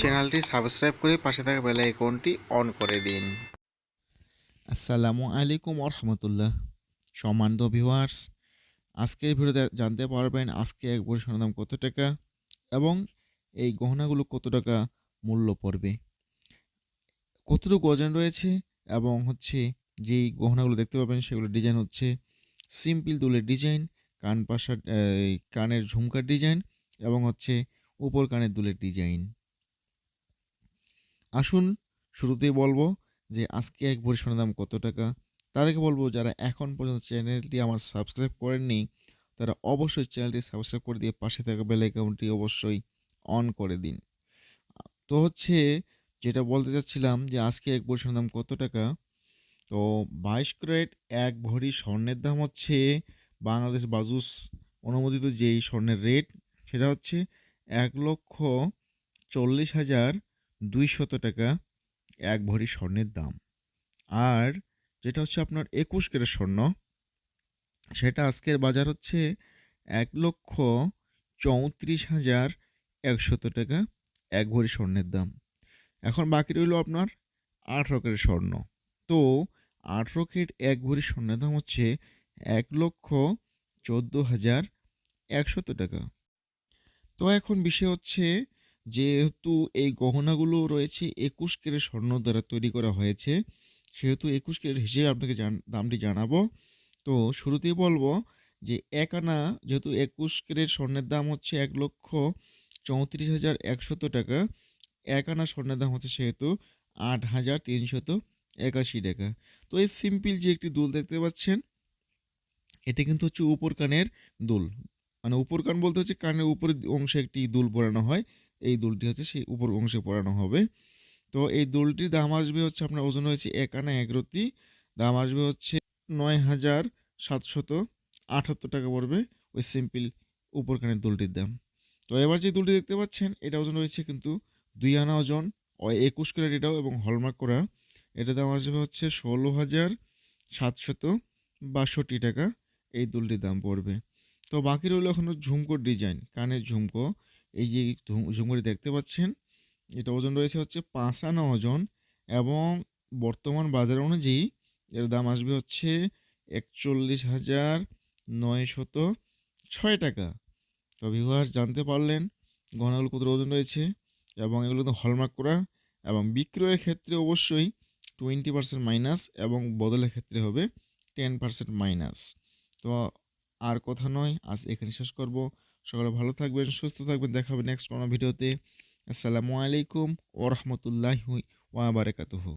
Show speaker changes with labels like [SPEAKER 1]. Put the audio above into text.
[SPEAKER 1] চ্যানেলটি সাবস্ক্রাইব করে পাশে থাকা বেল আইকনটি অন করে দিন।
[SPEAKER 2] আসসালামু আলাইকুম রহমতুল্লাহ সম্মানিত ভিউয়ার্স, আজকের ভিডিওতে জানতে পারবেন আজকে এক ভরি সোনার দাম কত টাকা এবং এই গহনাগুলো কত টাকা মূল্য পড়বে। কতটুকু ওজন রয়েছে এবং হচ্ছে যেই গহনাগুলো দেখতে পাবেন সেগুলো ডিজাইন হচ্ছে সিম্পল দুলের ডিজাইন কান পাশা কানের ঝুমকার ডিজাইন এবং হচ্ছে উপর কানের দুলের ডিজাইন আসুন, শুরুতেই বলব যে আজকে এক ভরি সোনার দাম কত টাকা? তার আগে বলব, যারা এখন পর্যন্ত চ্যানেলটি আমার সাবস্ক্রাইব করেননি, তারা অবশ্যই চ্যানেলটি সাবস্ক্রাইব করে দিয়ে পাশে থাকা বেল আইকনটি অবশ্যই অন করে দিন। তো হচ্ছে যেটা বলতে চাচ্ছিলাম যে আজকে এক ভরি সোনার দাম কত টাকা? তো বাইশ ক্যারেট এক ভরি স্বর্ণের দাম হচ্ছে বাংলাদেশ বাজুস অনুমোদিত যেই স্বর্ণের রেট, সেটা হচ্ছে এক লক্ষ চল্লিশ হাজার দুইশত টাকা এক ভরি স্বর্ণের দাম। আর যেটা হচ্ছে আপনার একুশ ক্যারেট স্বর্ণ, সেটা আজকের বাজার হচ্ছে এক লক্ষ চৌত্রিশ হাজার একশত টাকা এক ভরি স্বর্ণের দাম। এখন বাকি রইল আপনার আঠেরো ক্যারেট স্বর্ণ। তো আঠেরো ক্যারেট এক ভরি স্বর্ণের দাম হচ্ছে এক লক্ষ চোদ্দ হাজার একশত টাকা। তো এখন বিষয় হচ্ছে যেহেতু এই গহনাগুলো রয়েছে একুশ ক্যারেট স্বর্ণ দ্বারা তৈরি করা হয়েছে, সেহেতু একুশ ক্যারেট হিসেবে আপনাকে দামটি জানাব। তো শুরুতেই বলব যে এক আনা, যেহেতু একুশ ক্যারেট স্বর্ণের দাম হচ্ছে এক লক্ষ চৌত্রিশ হাজার একশত টাকা, এক আনা স্বর্ণের দাম হচ্ছে সেহেতু আট হাজার তিনশত একাশি টাকা। তো এই সিম্পল যে একটি দুল দেখতে পাচ্ছেন এটা কিন্তু হচ্ছে উপর কানের দুল। মানে উপর কান বলতে হচ্ছে কানের উপরের অংশে একটি দুল পরানো হয়। এই দুলটি হচ্ছে সেই উপর অংশে পরানো হবে। তো এই দুলটির দাম আসবে হচ্ছে আপনার ওজন হয়েছে এক আনা এক রতি। দাম আসবে হচ্ছে নয় হাজার সাতশত আটাত্তর টাকা পড়বে ওই সিম্পল উপর কানের দুলটির দাম। তো এবার যে দুলটি দেখতে পাচ্ছেন, এটা ওজন রয়েছে কিন্তু দুই আনা ওজন ও একুশ ক্যারেট এটাও এবং হলমার্ক করা। এটা দাম আসবে হচ্ছে ষোলো হাজার সাতশত বাষট্টি টাকা, এই দুলটির দাম পড়বে। তো বাকি রইল এখনও ঝুমকোর ডিজাইন, কানের ঝুমকো। এই যে ঝুমকোটি দেখতে পাচ্ছেন, এটা ওজন রয়েছে হচ্ছে পাঁচ আনা ওজন এবং বর্তমান বাজার অনুযায়ী এর দাম আসবে হচ্ছে একচল্লিশ হাজার নয়শত ছয় টাকা। তো ভিউয়ার্স জানতে পারলেন গহনাগুলো কত ওজন রয়েছে এবং এগুলো তো হলমার্ক করা এবং বিক্রয়ের ক্ষেত্রে অবশ্যই টোয়েন্টি পার্সেন্ট মাইনাস এবং বদলের ক্ষেত্রে হবে টেন পার্সেন্ট মাইনাস তো আর কথা নয়, আজ এখানে শেষ করব। সকালে ভালো থাকবেন, সুস্থ থাকবেন। দেখা হবে নেক্সট কোনো ভিডিওতে। আসসালামু আলাইকুম ওরহমতুল্লাহ ওয়া বারাকাতুহু।